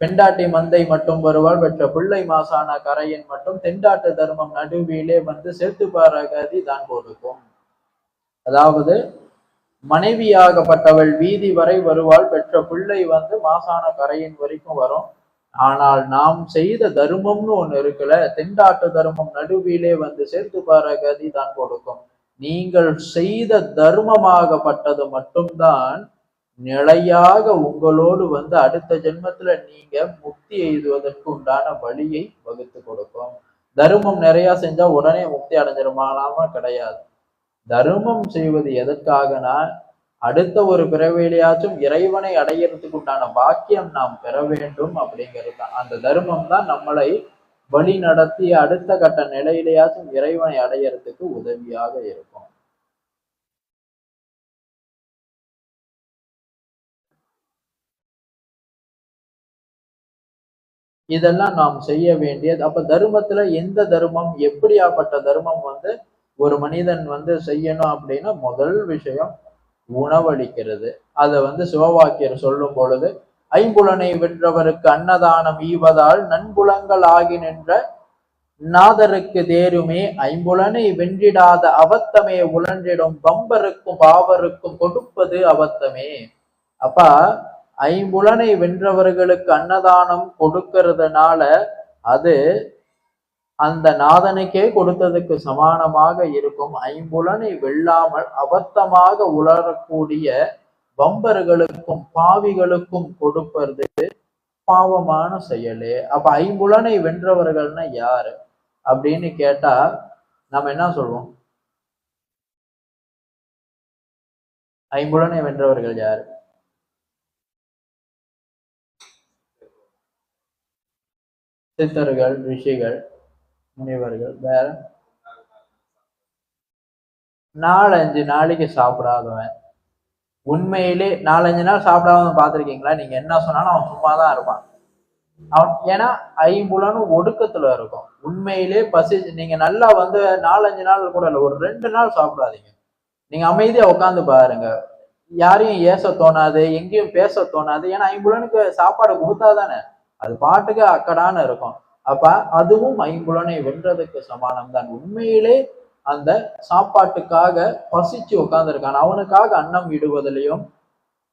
பெண்டாட்டி மந்தை மட்டும் வருவாள் பெற்ற பிள்ளை மாசான கரையின் மட்டும் தெண்டாட்டு தர்மம் நடுவிலே வந்து சேர்த்து பாரகதி தான் கொடுக்கும் அதாவது மனைவியாகப்பட்டவள் வீதி வரை வருவாள் பெற்ற பிள்ளை வந்து மாசான கரையின் வரைக்கும் வரும். ஆனால் நாம் செய்த தர்மம்னு ஒண்ணு இருக்குல்ல தெண்டாட்டு தர்மம் நடுவிலே வந்து சேர்த்து பார கதி தான் கொடுக்கும் நீங்கள் செய்த தர்மமாகப்பட்டது மட்டும்தான் நிலையாக உங்களோடு வந்து அடுத்த ஜென்மத்துல நீங்க முக்தி எய்துவதற்கு உண்டான வழியை வகுத்து கொடுக்கும். தர்மம் நிறைய செஞ்சா உடனே முக்தி அடைஞ்சிருமானாம கிடையாது. தர்மம் செய்வது எதற்காகனா அடுத்த ஒரு பிறவிலையாச்சும் இறைவனை அடையிறதுக்கு உண்டான பாக்கியம் நாம் பெற வேண்டும் அப்படிங்கிறது தான். அந்த தர்மம் தான் நம்மளை வழி நடத்தி அடுத்த கட்ட நிலையிலேயாச்சும் இறைவனை அடையறதுக்கு உதவியாக இருக்கும். இதெல்லாம் நாம் செய்ய வேண்டியது. அப்ப தர்மத்துல எந்த தர்மம் எப்படியாப்பட்ட தர்மம் வந்து ஒரு மனிதன் வந்து செய்யணும் அப்படின்னா முதல் விஷயம் உணவளிக்கிறது. அதை வந்து சிவவாக்கியர் சொல்லும் பொழுது ஐம்புலனை வென்றவருக்கு அன்னதானம் ஈவதால் நண்புலங்கள் ஆகி நின்ற நாதருக்கு தேருமே ஐம்புலனை வென்றிடாத அவத்தமே உழன்றிடும் பம்பருக்கும் பாவருக்கும் கொடுப்பது அவத்தமே. அப்பா ஐம்புலனை வென்றவர்களுக்கு அன்னதானம் கொடுக்கறதுனால அது அந்த நாதனுக்கே கொடுத்ததுக்கு சமானமாக இருக்கும். ஐம்புலனை வெல்லாமல் அபத்தமாக உலரக்கூடிய பம்பர்களுக்கும் பாவிகளுக்கும் கொடுப்பது பாவமான செயலே. அப்ப ஐம்புலனை வென்றவர்கள்னா யாரு? அப்படின்னு கேட்டா நம்ம என்ன சொல்வோம்? ஐம்புலனை வென்றவர்கள் யாரு? சித்தர்கள் ரிஷிகள் முனிவர்கள் வேற? நாலஞ்சு நாளைக்கு சாப்பிடாதவன். உண்மையிலே நாலஞ்சு நாள் சாப்பிடாம பார்த்துருக்கீங்களா? நீங்க என்ன சொன்னாலும் அவன் சும்மா தான் இருப்பான். அவன் ஏன்னா ஐம்புலனும் ஒடுக்கத்துல இருக்கும். உண்மையிலே பசி நீங்க நல்லா வந்து நாலஞ்சு நாள் கூட இல்லை ஒரு ரெண்டு நாள் சாப்பிடாதீங்க. நீங்க அமைதியா உட்காந்து பாருங்க. யாரையும் ஏச தோணாது எங்கேயும் பேச தோணாது. ஏன்னா ஐம்புலனுக்கு சாப்பாடு கொடுத்தா தானே அது பாட்டுக்கு அக்கடான்னு இருக்கும். அப்ப அதுவும் ஐம்புலனை வென்றதுக்கு சமானம் தான் உண்மையிலே அந்த சாப்பாட்டுக்காக பசிச்சு உட்கார்ந்துருக்கான் அவனுக்காக அன்னம் இடுவதிலையும்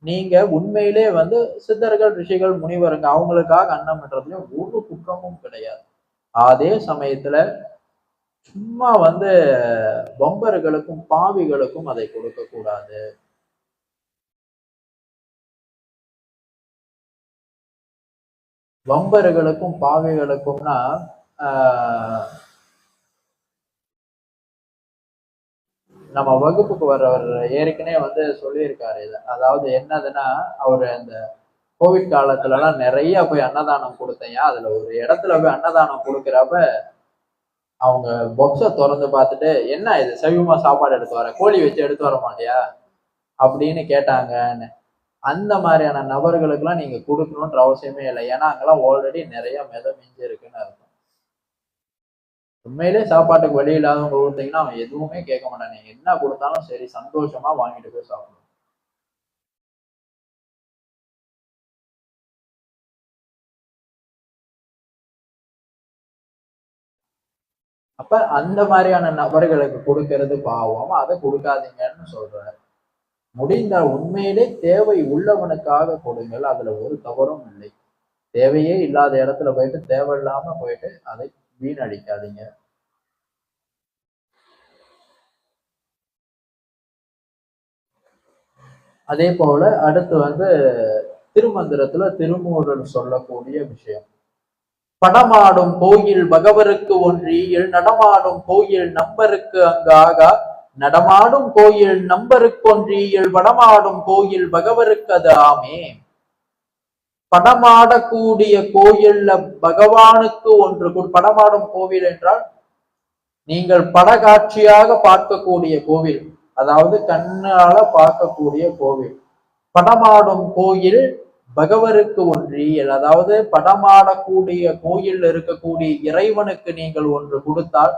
நீங்க உண்மையிலே வந்து சித்தர்கள் ரிஷிகள் முனிவருங்க அவங்களுக்காக அன்னம் இடுறதுலயும் ஒரு குற்றமும் கிடையாது. அதே சமயத்துல சும்மா வந்து பொம்பர்களுக்கும் பாவிகளுக்கும் அதை கொடுக்க கூடாது வம்பர்களுக்கும் பாவைகளுக்கும்னா நம்ம வகுப்புக்கு வர்றவர் ஏற்கனவே வந்து சொல்லியிருக்காரு இதை. அதாவது என்னதுன்னா அவர் அந்த கோவிட் காலத்துலலாம் நிறைய போய் அன்னதானம் கொடுத்தேன். அதுல ஒரு இடத்துல போய் அன்னதானம் கொடுக்குறப்ப அவங்க பொக்ஸை திறந்து பார்த்துட்டு என்ன இது? சைவமா சாப்பாடு எடுத்து வர கோழி வச்சு எடுத்து வர மாட்டியா? அப்படின்னு கேட்டாங்கன்னு. அந்த மாதிரியான நபர்களுக்கெல்லாம் நீங்க கொடுக்கணுன்ற அவசியமே இல்லை. ஏன்னா அங்கெல்லாம் ஆல்ரெடி நிறைய மெத மிஞ்சி இருக்குன்னு அர்த்தம். உண்மையிலே சாப்பாட்டுக்கு வழி இல்லாதவங்க கொடுத்தீங்கன்னா அவன் எதுவுமே கேட்க மாட்டான் நீங்க என்ன கொடுத்தாலும் சரி சந்தோஷமா வாங்கிட்டு போய் சாப்பிடணும். அப்ப அந்த மாதிரியான நபர்களுக்கு கொடுக்கறது பாவம். அதை கொடுக்காதீங்கன்னு சொல்றாரு. முடிந்த உண்மையிலே தேவை உள்ளவனுக்காக கொடுங்கள். அதுல ஒரு தவறும் இல்லை. தேவையே இல்லாத இடத்துல போயிட்டு தேவையில்லாம போயிட்டு அதை வீணடிக்காதீங்க. அதே போல அடுத்து வந்து திருமந்திரத்துல திருமூரன் சொல்லக்கூடிய விஷயம். படமாடும் கோயில் பகவருக்கு ஒன்றியில் நடமாடும் கோயில் நம்பருக்கு அங்காக நடமாடும் கோயில் நம்பருக்கொன்றியில் படமாடும் கோயில் பகவருக்கு அது ஆமே. படமாடக்கூடிய கோயில்ல பகவானுக்கு ஒன்று படமாடும் கோவில் என்றால் நீங்கள் படகாட்சியாக பார்க்கக்கூடிய கோவில் அதாவது கண்ணால பார்க்கக்கூடிய கோவில். படமாடும் கோயில் பகவருக்கு ஒன்றியல் அதாவது படமாடக்கூடிய கோயில் இருக்கக்கூடிய இறைவனுக்கு நீங்கள் ஒன்று கொடுத்தால்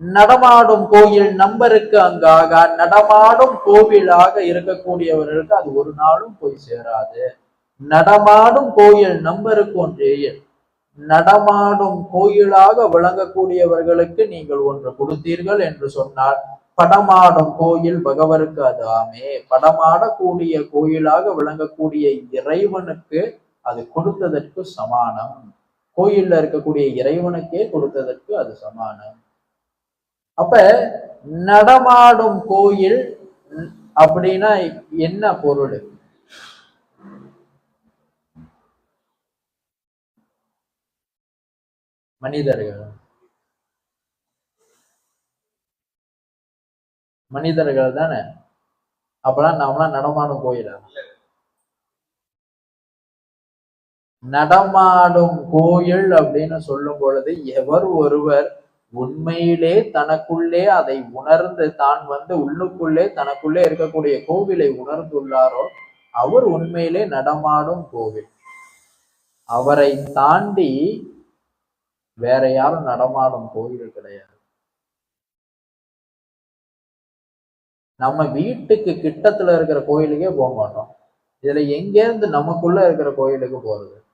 நடமாடும் கோயில் நம்பருக்கு அங்காக நடமாடும் கோவிலாக இருக்கக்கூடியவர்களுக்கு அது ஒரு நாளும் போய் சேராது. நடமாடும் கோயில் நம்பருக்கு ஒன்றேயில் நடமாடும் கோயிலாக விளங்கக்கூடியவர்களுக்கு நீங்கள் ஒன்று கொடுத்தீர்கள் என்று சொன்னால் படமாடும் கோயில் பகவருக்கு அதாமே படமாடக்கூடிய கோயிலாக விளங்கக்கூடிய இறைவனுக்கு அது கொடுத்ததற்கு சமானம். கோயில்ல இருக்கக்கூடிய இறைவனுக்கே கொடுத்ததற்கு அது சமானம். அப்ப நடமாடும் கோயில் அப்படின்னா என்ன பொருள்? மனிதர்கள். மனிதர்கள் தானே? அப்பெல்லாம் நாமெல்லாம் நடமாடும் கோயிலா? நடமாடும் கோயில் அப்படின்னு சொல்லும் பொழுது எவர் ஒருவர் உண்மையிலே தனக்குள்ளே அதை உணர்ந்து தான் வந்து உள்ளுக்குள்ளே தனக்குள்ளே இருக்கக்கூடிய கோவிலை உணர்ந்துள்ளாரோ அவர் உண்மையிலே நடமாடும் கோவில். அவரை தாண்டி வேற யாரும் நடமாடும் கோவில் கிடையாது. நம்ம வீட்டுக்கு கிட்டத்துல இருக்கிற கோயிலுக்கே போக மாட்டோம். இதுல எங்க இருந்து நமக்குள்ள இருக்கிற கோயிலுக்கு போறது?